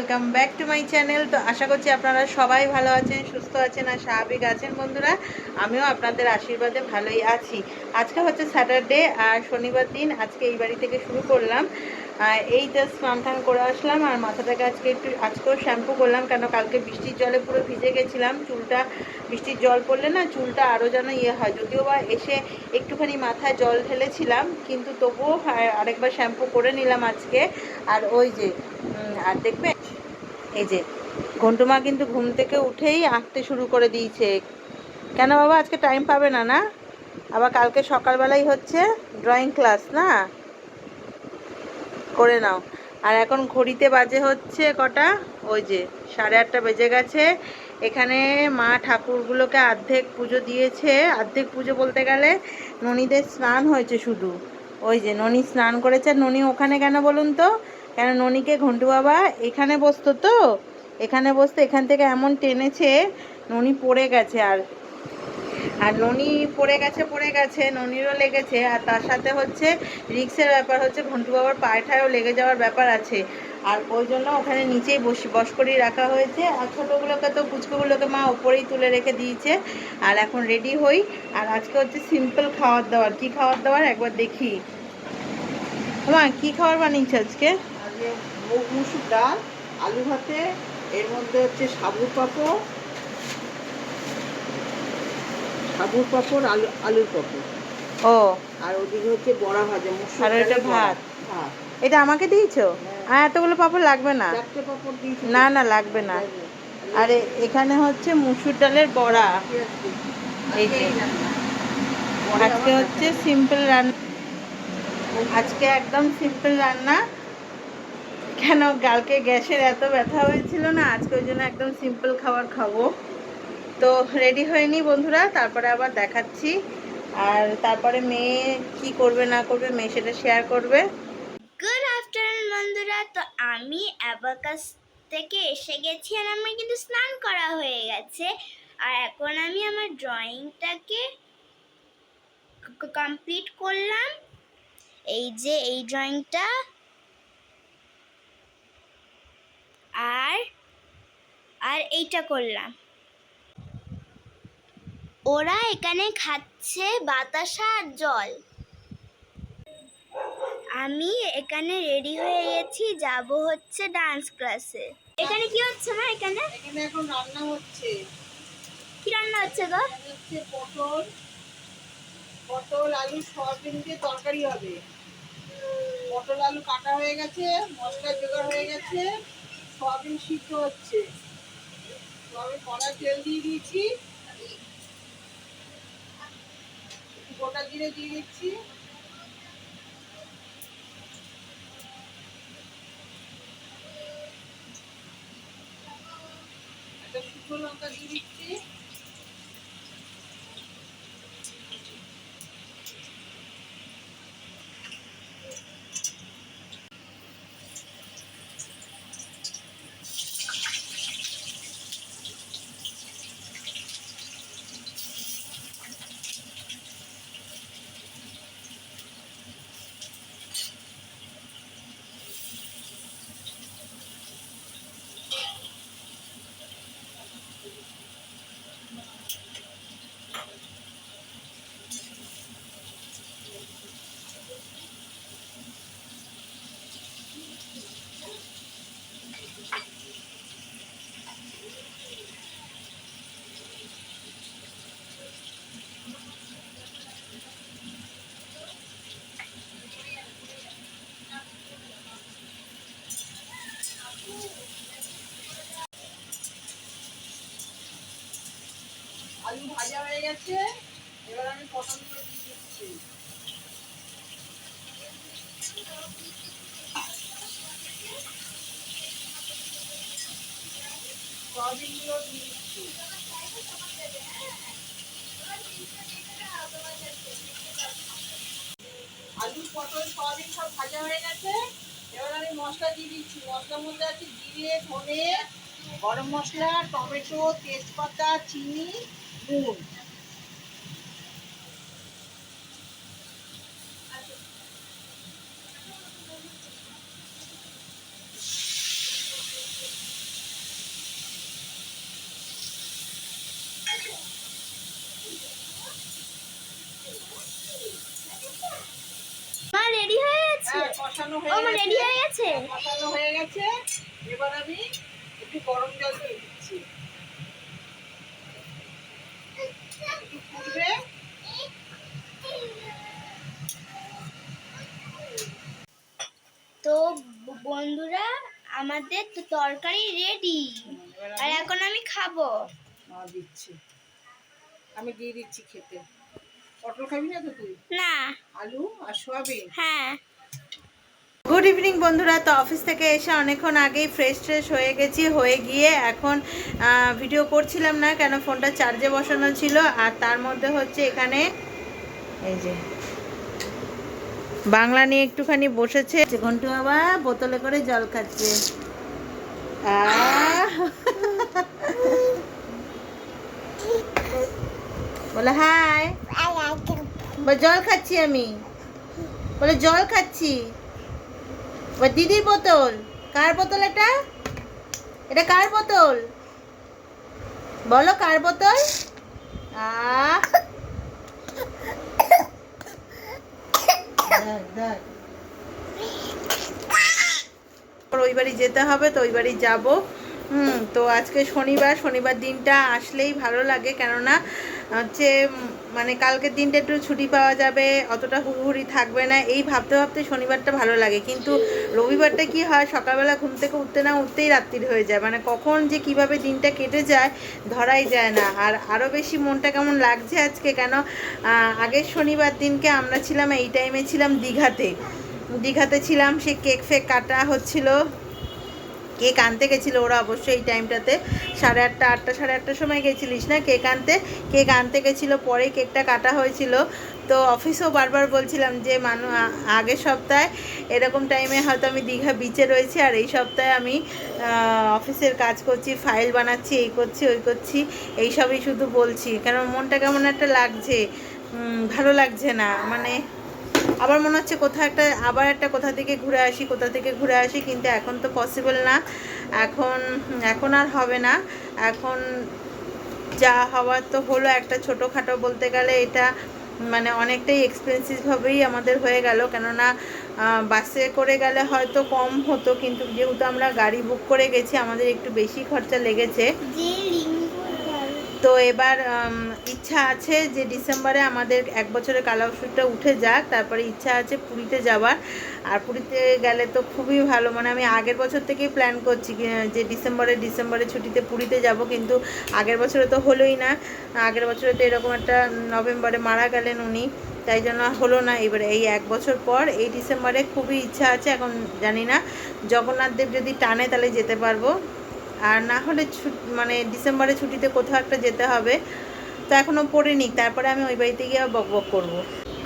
Welcome back to my channel তো আশা করছি আপনারা সবাই ভালো আছেন, সুস্থ আছেন আর স্বাভাবিক আছেন বন্ধুরা। আমিও আপনাদের আশীর্বাদে ভালোই আছি। আজকে হচ্ছে স্যাটারডে আর শনিবার দিন আজকে এই বাড়ি থেকে শুরু করলাম। এই জাস্ট স্নান টান করে আসলাম আর মাথাটাকে আজকে একটু, আজকেও শ্যাম্পু করলাম কেন কালকে বৃষ্টির জলে পুরো ভিজে গেছিলাম। চুলটা, বৃষ্টির জল পড়লে না চুলটা আরও যেন ইয়ে হয়। যদিও বা এসে একটুখানি মাথায় জল ঢেলেছিলাম, কিন্তু তবুও আরেকবার শ্যাম্পু করে নিলাম আজকে। আর ওই যে আর দেখবে এই যে ঘন্টুমা কিন্তু ঘুম থেকে উঠেই আঁকতে শুরু করে দিয়েছে। কেন বাবা, আজকে টাইম পাবে না না? আবার কালকে সকালবেলাই হচ্ছে ড্রয়িং ক্লাস না? করে নাও। আর এখন ঘড়িতে বাজে হচ্ছে কটা? ওই যে, সাড়ে আটটা বেজে গেছে। এখানে মা ঠাকুরগুলোকে অর্ধেক পুজো দিয়েছে। অর্ধেক পুজো বলতে গেলে ননীদের স্নান হয়েছে শুধু। ওই যে, ননী স্নান করেছে। ননী ওখানে কেন বলুন তো? কেন ননীকে, ঘন্টু বাবা? এখানে বসতো তো? এখানে বসতো, এখান থেকে এমন টেনেছে, ননী পড়ে গেছে আর আর ননি পড়ে গেছে পড়ে গেছে, ননিরও লেগেছে। আর তার সাথে হচ্ছে রিক্সের ব্যাপার, হচ্ছে ঘন্টু বাবার পায়ঠায়ও লেগে যাওয়ার ব্যাপার আছে। আর ওই জন্য ওখানে নিচেই বস বস করেই রাখা হয়েছে। আর ছোটোগুলোকে তো, পুচকুগুলোকে মা ওপরেই তুলে রেখে দিয়েছে। আর এখন রেডি হই। আর আজকে হচ্ছে সিম্পল খাবার দাবার কি খাবার দাবার একবার দেখি। মা, কি খাবার বানিয়েছে আজকে? আজকে মুগ মুসুর ডাল আলু ভাতে এর মধ্যে হচ্ছে সাবুর পাঁপড় সাবুর পাঁপড় আলু আলুর পাঁপড়। ও। আর ওদিকে হচ্ছে বড়া ভাজা মুসুর আর বড়া। ভাত। ভাত এটা আমাকে দিয়েছ? আর এতগুলো পাপড় লাগবে না? চারটে পাঁপড় দিয়েছি। না না লাগবে না। আর এখানে হচ্ছে মুসুর ডালের বড়া। এই যে। আজকে হচ্ছে সিম্পল রান্না। আজকে একদম সিম্পল রান্না। কেন কালকে গ্যাসের এত ব্যথা হয়েছিল না? আজকে ওই জন্য একদম সিম্পল খাবার খাব। তো রেডি হয়নি বন্ধুরা, তারপরে আবার দেখাচ্ছি। আর তারপরে মেয়ে কি করবে না করবে মেয়ে সেটা শেয়ার করবে। গুড আফটারনুন বন্ধুরা, তো আমি অ্যাবাকাস থেকে এসে গেছি আর আমার কিন্তু স্নান করা হয়ে গেছে। আর এখন আমি আমার ড্রয়িংটাকে কমপ্লিট করলাম। এই যে এই ড্রয়িংটা আর আর এইটা করলাম। ওরা এখানে খাচ্ছে বাতাসা আর জল। আমি এখানে রেডি হয়ে গেছি যাব হচ্ছে ডান্স ক্লাসে এখানে কি হচ্ছে মা এখানে? এখানে এখন রান্না হচ্ছে। কি রান্না হচ্ছে গো? হচ্ছে পটল। পটল আলু সয়াবিন দিয়ে তরকারি হবে। পটল আলু কাটা হয়ে গেছে মশলা জোগাড় হয়ে গেছে। সয়াবিন সিদ্ধ হচ্ছে। তো আমি তেল দিয়ে দিয়েছি। গোটা জিরে দিয়ে দিচ্ছি। একটা শুকনো লঙ্কা দিয়ে দিচ্ছি। আলু ভাজা হয়ে গেছে, এবার আমি দিয়ে দিচ্ছি। আলু, পটল, সয়াবিন সব ভাজা হয়ে গেছে। এবার আমি মশলা দিয়ে দিচ্ছি। মশলার মধ্যে আছে জিরে, ধনে, গরম মশলা, টমেটো, তেজপাতা, চিনি নুন কষানো ও হয়ে আমার রেডি গেছে হয়ে গেছে কষানো হয়ে গেছে এবার আমি একটু গরম জল দিয়ে দিচ্ছি একটু ফুটবে তো ব- বন্ধুরা আমাদের তো তরকারি রেডি আর এখন আমি খাব। দিচ্ছি। আমি দিয়ে দিচ্ছি খেতে। পটল খাবি না তো তুই? না। আলু আর সোয়াবিন? হ্যাঁ। গুড ইভিনিং বন্ধুরা তো অফিস থেকে এসে অনেকক্ষণ আগেই ফ্রেশ ট্রেশ হয়ে গেছি হয়ে গিয়ে এখন ভিডিও করছিলাম না কেন ফোনটা চার্জে বসানো ছিল। আর তার মধ্যে হচ্ছে এখানে এই যে বাংলা নিয়ে একটুখানি বসেছে। ঘন্টু বাবা বোতলে করে জল খাচ্ছে! বলে হাই। জল খাচ্ছি আমি। বলে জল খাচ্ছি। দিদির বোতল। কার বোতল এটা? এটা কার বোতল? বলো কার বোতল? আহ দেখ, দেখ। ওই বাড়ি যেতে হবে, তো ওই বাড়ি যাব। হুম, তো আজকে শনিবার শনিবার দিনটা আসলেই ভালো লাগে। কেননা হচ্ছে মানে কালকের দিনটা একটু ছুটি পাওয়া যাবে, অতটা হুড়হুড়ি থাকবে না, এই ভাবতে ভাবতে শনিবারটা ভালো লাগে। কিন্তু রবিবারটা কি হয়, সকালবেলা ঘুম থেকে উঠতে না উঠতেই রাত্রির হয়ে যায়। মানে কখন যে কীভাবে দিনটা কেটে যায়, ধরাই যায় না। আর আরও বেশি মনটা কেমন লাগছে আজকে কেন আগের শনিবার দিনকে আমরা ছিলাম, এই টাইমে ছিলাম দীঘাতে। দীঘাতে ছিলাম, সে কেক ফেক কাটা হচ্ছিল। কেক আনতে গেছিল ওরা অবশ্যই এই টাইমটাতে? সাড়ে আটটা আটটা, সাড়ে আটটার সময় গেছিলিস না? কেক আনতে কেক আনতে গেছিল? পরে কেকটা কাটা হয়েছিল। তো অফিসেও বারবার বলছিলাম যে, মানু আগের সপ্তাহে এরকম টাইমে হয়তো আমি দীঘা বিচে রয়েছি, আর এই সপ্তাহে আমি অফিসের কাজ করছি ফাইল বানাচ্ছি, এই করছি, ওই করছি। এইসবই শুধু বলছি। কারণ মনটা কেমন একটা লাগছে? ভালো লাগছে না। মানে আবার মনে হচ্ছে কোথাও একটা, আবার একটা কোথা থেকে ঘুরে আসি কোথা থেকে ঘুরে আসি, কিন্তু এখন তো পসিবল না। এখন এখন আর হবে না। এখন যা হওয়ার তো হলো একটা ছোটোখাটো বলতে গেলে এটা মানে অনেকটাই এক্সপেন্সিভভাবেই আমাদের হয়ে গেল। কেননা বাসে করে গেলে হয়তো কম হতো, কিন্তু যেহেতু আমরা গাড়ি বুক করে গেছি, আমাদের একটু বেশি খরচা লেগেছে। তো এবার ইচ্ছা আছে যে ডিসেম্বরে আমাদের এক বছরের কালা ওষুধটা উঠে যাক, তারপরে ইচ্ছা আছে পুরীতে যাওয়ার। আর পুরীতে গেলে তো খুবই ভালো মানে আমি আগের বছর থেকেই প্ল্যান করছি যে ডিসেম্বরে ডিসেম্বরে ছুটিতে পুরীতে যাব, কিন্তু আগের বছরে তো হলোই না। আগের বছরে তো এরকম একটা নভেম্বরে মারা গেলেন উনি, তাই জন্য হলো না। এবারে এই এক বছর পর এই ডিসেম্বরে খুবই ইচ্ছা আছে, এখন জানি না। জগন্নাথ দেব যদি টানে তাহলে যেতে পারব। আর না হলে মানে ডিসেম্বরে ছুটিতে কোথাও একটা যেতে হবে। তো এখনও পড়ে পড়িনি, তারপরে আমি ওই বাড়িতে গিয়ে বক বক করব।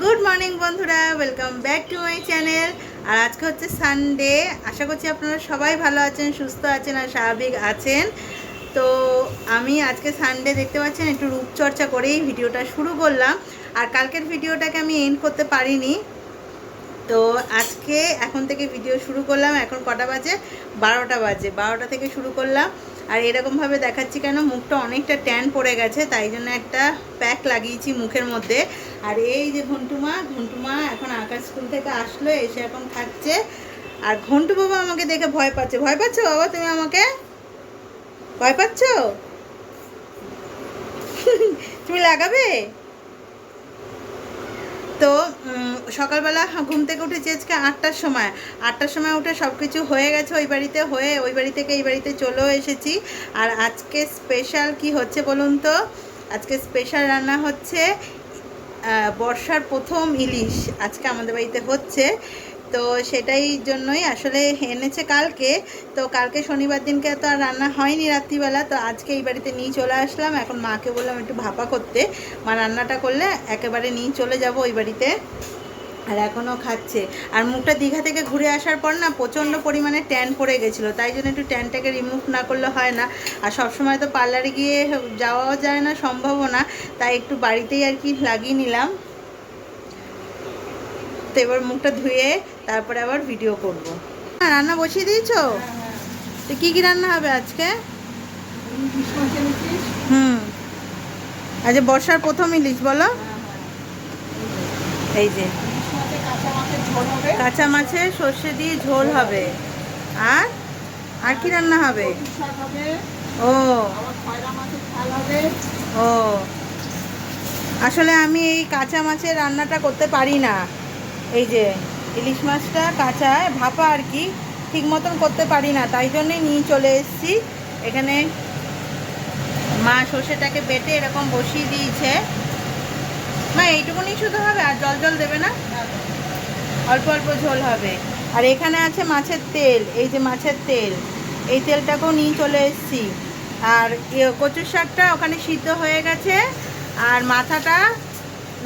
গুড মর্নিং বন্ধুরা welcome back to my channel আর আজকে হচ্ছে সানডে আশা করছি আপনারা সবাই ভালো আছেন, সুস্থ আছেন আর স্বাভাবিক আছেন। তো আমি আজকে সানডে দেখতে পাচ্ছেন, একটু রূপচর্চা করেই ভিডিওটা শুরু করলাম। আর কালকের ভিডিওটাকে আমি এন্ড করতে পারিনি। তো আজকে এখন থেকে ভিডিও শুরু করলাম। এখন কটা বাজে? বারোটা বাজে। বারোটা থেকে শুরু করলাম। আর এরকমভাবে দেখাচ্ছি কেন? মুখটা অনেকটা ট্যান পড়ে গেছে, তাই জন্য একটা প্যাক লাগিয়েছি মুখের মধ্যে। আর এই যে ঘন্টুমা ঘন্টুমা এখন আকাশ স্কুল থেকে আসলো, এসে এখন খাচ্ছে। আর ঘন্টু বাবা আমাকে দেখে ভয় পাচ্ছে। ভয় পাচ্ছ বাবা তুমি আমাকে? ভয় পাচ্ছ? তুমি লাগাবে? তো সকালবেলা ঘুম থেকে উঠেছি আজকে আটটার সময়। আটটার সময় উঠে সব কিছু হয়ে গেছে ওই বাড়িতে, হয়ে ওই বাড়ি থেকে এই বাড়িতে চলেও এসেছি। আর আজকে স্পেশাল কি হচ্ছে বলুন তো? আজকে স্পেশাল রান্না হচ্ছে বর্ষার প্রথম ইলিশ আজকে আমাদের বাড়িতে হচ্ছে। তো সেটাই জন্যই আসলে এনেছে কালকে। তো কালকে শনিবার দিনকে তো আর রান্না হয়নি রাত্রিবেলা, তো আজকে এই বাড়িতে নিয়ে চলে আসলাম। এখন মাকে বললাম একটু ভাপা করতে। মা রান্নাটা করলে একেবারে নিয়ে চলে যাব ওই বাড়িতে। আর এখনও খাচ্ছে। আর মুখটা দীঘা থেকে ঘুরে আসার পর না প্রচণ্ড পরিমাণে ট্যান পড়ে গেছিল। তাই জন্য একটু ট্যানটাকে রিমুভ না করলে হয় না। আর সবসময় তো পার্লারে গিয়ে যাওয়াও যায় না, সম্ভবও না। তাই একটু বাড়িতেই আর কি লাগিয়ে নিলাম। তো এবার মুখটা ধুয়ে তারপরে আবার ভিডিও করব। রান্না বসিয়ে দিয়েছ? তো কী কী রান্না হবে আজকে? মাছ হুম। আজ বর্ষার প্রথম ইলিশ বলো। হ্যাঁ হ্যাঁ। এই যে। কাঁচা মাছের সর্ষে দিয়ে ঝোল হবে। আর? আর কি রান্না হবে? ও। ও। আসলে আমি এই কাঁচা মাছের রান্নাটা করতে পারি না। এই যে ইলিশ মাছটা কাঁচা, ভাপা আর কি, ঠিক মতন করতে পারি না, তাই জন্যই নিয়ে চলে এসেছি। এখানে মা সর্ষেটাকে বেটে এরকম বসিয়ে দিয়েছে। মা, এইটুকুনি শুধু হবে, আর জল জল দেবে না? অল্প অল্প ঝোল হবে। আর এখানে আছে মাছের তেল, এই যে মাছের তেল, এই তেলটাকেও নিয়ে চলে এসেছি। আর কচুর শাকটা ওখানে সিদ্ধ হয়ে গেছে, আর মাথাটা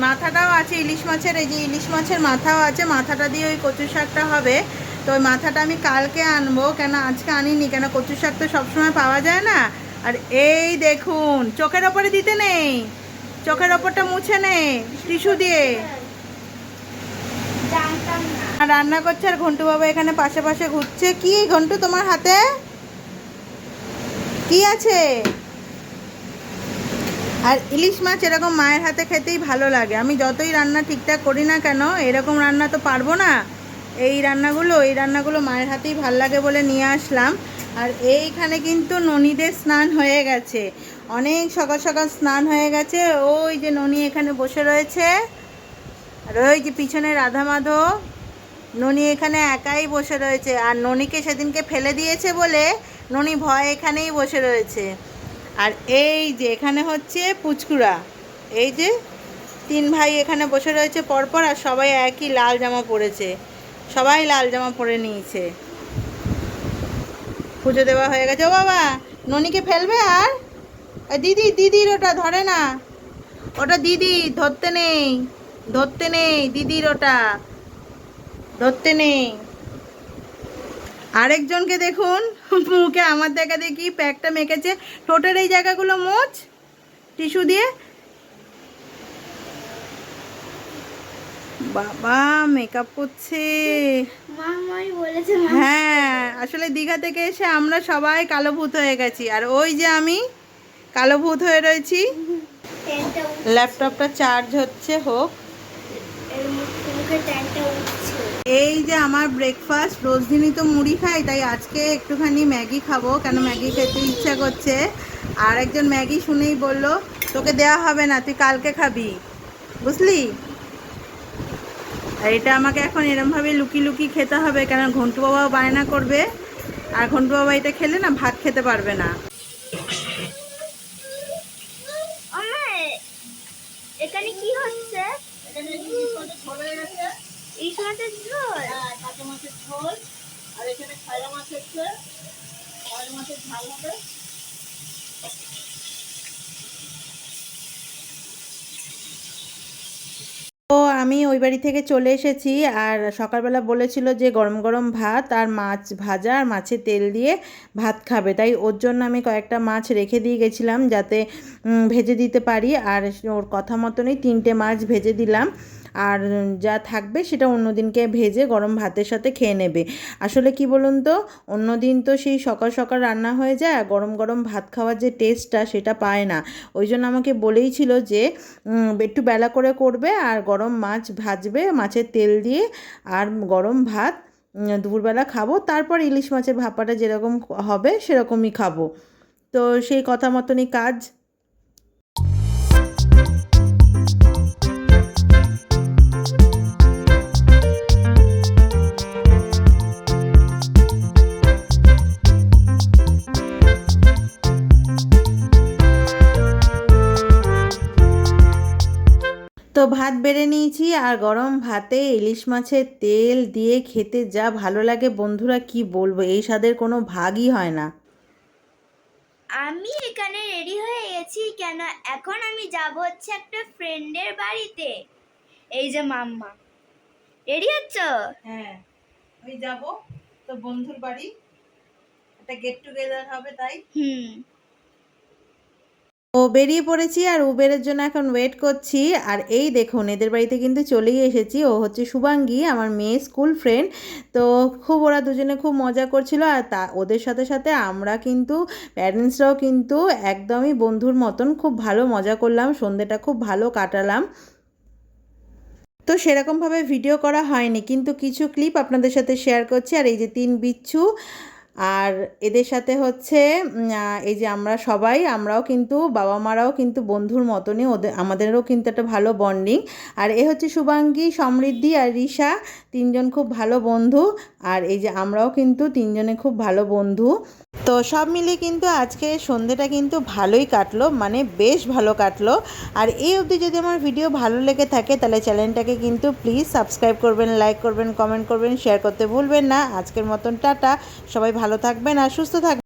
মাথাটাও আছে, ইলিশ মাছের, এই যে ইলিশ মাছের মাথাও আছে, মাথাটা দিয়ে ওই কচু শাকটা হবে। তো ওই মাথাটা আমি কালকে আনব, কেন আজকে আনিনি, কেন কচু শাক তো সবসময় পাওয়া যায় না। আর এই দেখুন, চোখের ওপরে দিতে নেই, চোখের ওপরটা মুছে নে টিস্যু দিয়ে। রান্না করছে আর ঘন্টু বাবা এখানে পাশে পাশে ঘুরছে। কি ঘন্টু তোমার হাতে? কি আছে? আর ইলিশ মাছ এরকম মায়ের হাতে খেতেই ভালো লাগে। আমি যতই রান্না ঠিকঠাক করি না কেন, এরকম রান্না তো পারব না। এই রান্নাগুলো এই রান্নাগুলো মায়ের হাতেই ভালো লাগে বলে নিয়ে আসলাম। আর এইখানে কিন্তু ননীদের স্নান হয়ে গেছে। অনেক সকাল সকাল স্নান হয়ে গেছে। ওই যে ননী এখানে বসে রয়েছে। আর ওই যে পিছনে রাধা মাধব। ননি এখানে একাই বসে রয়েছে। আর ননীকে সেদিনকে ফেলে দিয়েছে বলে ননি ভয় এখানেই বসে রয়েছে। আর এই যে এখানে হচ্ছে পুচকুড়া। এই যে তিন ভাই এখানে বসে রয়েছে পরপর আর সবাই একই লাল জামা পরেছে। সবাই লাল জামা পরে নিয়েছে। পুজো দেওয়া হয়ে গেছে। ও বাবা, ননিকে ফেলবে আর? দিদি, দিদির ওটা ধরে না। ওটা দিদি, ধরতে নেই ধরতে নেই, দিদির ওটা। ধরতে নেই। আরেকজনকে দেখুন। মুখে আমার দেখা দেখি প্যাকটা মেখেছে। ঠোঁটের এই জায়গাগুলো মোচ টিস্যু দিয়ে। বাবা মেকআপ করছে। হ্যাঁ আসলে দীঘা থেকে এসে আমরা সবাই কালো ভূত হয়ে গেছি। আর ওই যে আমি কালো ভূত হয়ে রয়েছি। ল্যাপটপটা চার্জ হচ্ছে হোক এর মুখে মুখে ট্যানটা উঠছে এই যে আমার ব্রেকফাস্ট রোজ দিনই তো মুড়ি খাই, তাই আজকে একটুখানি ম্যাগি খাব, কেন ম্যাগি খেতে ইচ্ছা করছে। আর একজন ম্যাগি শুনেই বলল, তোকে দেওয়া হবে না, তুই কালকে খাবি। বুঝলি? আর এটা আমাকে এখন এরমভাবে লুকি লুকি খেতে হবে, কেন ঘন্টু বাবাও বায়না করবে। আর ঘন্টু বাবা এটা খেলে না ভাত খেতে পারবে না। এখানে কি হচ্ছে এখানে ইলিশ মাছের ঝোল হয়ে গেছে ইলিশ মাছের ঝোল? হ্যাঁ কাঁচা মাছের ঝোল আর এখানে খয়রা মাছ হচ্ছে খয়রা মাছের ঝাল হবে। তো আমি ওই বাড়ি থেকে চলে এসেছি আর সকালবেলা বলেছিল যে গরম গরম ভাত আর মাছ ভাজা আর মাছের তেল দিয়ে ভাত খাবে। তাই ওর জন্য আমি কয়েকটা মাছ রেখে দিয়ে গেছিলাম যাতে ভেজে দিতে পারি। আর ওর কথা মতনই তিনটে মাছ ভেজে দিলাম। আর যা থাকবে সেটা অন্যদিনকে ভেজে গরম ভাতের সাথে খেয়ে নেবে। আসলে কি বলুন তো? অন্যদিন তো সেই সকাল সকাল রান্না হয়ে যায় গরম গরম ভাত খাওয়ার যে টেস্টটা সেটা পায় না। ওই জন্য আমাকে বলেই ছিল যে একটু বেলা করে করবে আর গরম মাছ ভাজবে, মাছের তেল দিয়ে আর গরম ভাত দুপুরবেলা খাব। তারপর ইলিশ মাছের ভাপাটা যেরকম হবে সেরকমই খাব। তো সেই কথা মতনই কাজ। তো ভাত বেড়ে নিয়েছি আর গরম ভাতে ইলিশ মাছের তেল দিয়ে খেতে যা ভালো লাগে বন্ধুরা কি বলব? এই স্বাদের কোনো ভাগই হয় না। আমি এখানে রেডি হয়ে গেছি কেন এখন আমি যাব হচ্ছে একটা ফ্রেন্ডের বাড়িতে। এই যে মাম্মা। রেডি হচ্ছ? হ্যাঁ আমি যাব। তো বন্ধুর বাড়ি। একটা গেট টুগেদার হবে তাই। হুম। ও বেরিয়ে পড়েছি আর উবেরের জন্য এখন ওয়েট করছি। আর এই দেখুন, এদের বাড়িতে কিন্তু চলেই এসেছি। ও হচ্ছে শুভাঙ্গী, আমার মেয়ে স্কুল ফ্রেন্ড তো খুব ওরা দুজনে খুব মজা করছিল আর তা, ওদের সাথে সাথে আমরা কিন্তু প্যারেন্টসরাও কিন্তু একদমই বন্ধুর মতন খুব ভালো মজা করলাম সন্ধেটা খুব ভালো কাটালাম। তো সেরকমভাবে ভিডিও করা হয়নি, কিন্তু কিছু ক্লিপ আপনাদের সাথে শেয়ার করছি। আর এই যে তিন বিচ্ছু আর এদের সাথে হচ্ছে এই যে আমরা সবাই, আমরাও কিন্তু, বাবা মারাও কিন্তু বন্ধুর মতনই ওদের আমাদেরও কিন্তু একটা ভালো বন্ডিং আর এ হচ্ছে শুভাঙ্গী, সমৃদ্ধি আর রিশা তিনজন খুব ভালো বন্ধু। আর এই যে আমরাও কিন্তু তিনজনে খুব ভালো বন্ধু। তো সব মিলে কিন্তু আজকে সন্ধেটা কিন্তু ভালোই কাটলো মানে বেশ ভালো কাটলো। আর এই অবধি যদি আমার ভিডিও ভালো লেগে থাকে, তাহলে চ্যানেলটাকে কিন্তু প্লিজ সাবস্ক্রাইব করবেন লাইক করবেন কমেন্ট করবেন শেয়ার করতে ভুলবেন না। আজকের মতন টাটা, সবাই ভালো থাকবেন আর সুস্থ থাকবেন।